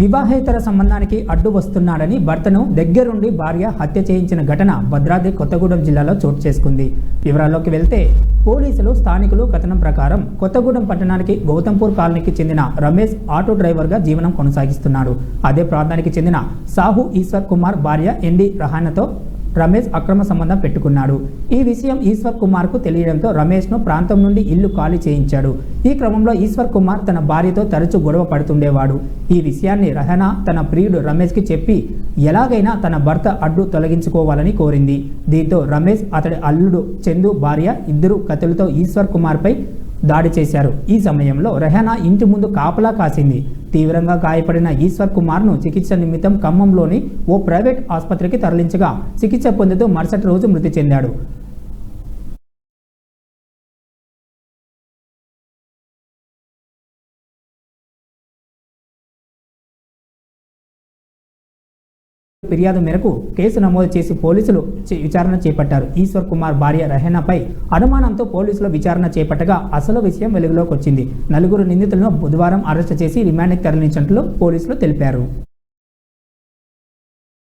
వివాహేతర సంబంధానికి అడ్డు వస్తున్నాడని భర్తను దగ్గరుండి భార్య హత్య చేయించిన ఘటన భద్రాద్రి కొత్తగూడెం జిల్లాలో చోటు చేసుకుంది. వివరాల్లోకి వెళ్తే పోలీసులు స్థానికులు కథనం ప్రకారం కొత్తగూడెం పట్టణానికి గౌతంపూర్ కాలనీకి చెందిన రమేష్ ఆటో డ్రైవర్గా జీవనం కొనసాగిస్తున్నాడు. అదే ప్రాంతానికి చెందిన సాహు ఈశ్వర్ కుమార్ భార్య ఎన్డీ రహానతో రమేష్ అక్రమ సంబంధం పెట్టుకున్నాడు. ఈ విషయం ఈశ్వర్ కుమార్కు తెలియడంతో రమేష్ను ప్రాంతం నుండి ఇల్లు ఖాళీ చేయించాడు. ఈ క్రమంలో ఈశ్వర్ కుమార్ తన భార్యతో తరచూ గొడవ పడుతుండేవాడు. ఈ విషయాన్ని రహనా తన ప్రియుడు రమేష్కి చెప్పి ఎలాగైనా తన భర్త అడ్డు తొలగించుకోవాలని కోరింది. దీంతో రమేష్ అతడి అల్లుడు చందు భార్య ఇద్దరు కథలతో ఈశ్వర్ కుమార్పై దాడి చేశారు. ఈ సమయంలో రెహనా ఇంటి ముందు కాపలా కాసింది. తీవ్రంగా గాయపడిన ఈశ్వర్ కుమార్ను చికిత్స నిమిత్తం ఖమ్మంలోని ఓ ప్రైవేట్ ఆసుపత్రికి తరలించగా చికిత్స పొందుతూ మరుసటి రోజు మృతి చెందాడు. ఫిర్యాదు మేరకు కేసు నమోదు చేసి పోలీసులు విచారణ చేపట్టారు. ఈశ్వర్ కుమార్ భార్య రహేనాపై అనుమానంతో పోలీసులు విచారణ చేపట్టగా అసలు విషయం వెలుగులోకి వచ్చింది. నలుగురు నిందితులను బుధవారం అరెస్టు చేసి రిమాండ్కి తరలించినట్లు పోలీసులు తెలిపారు.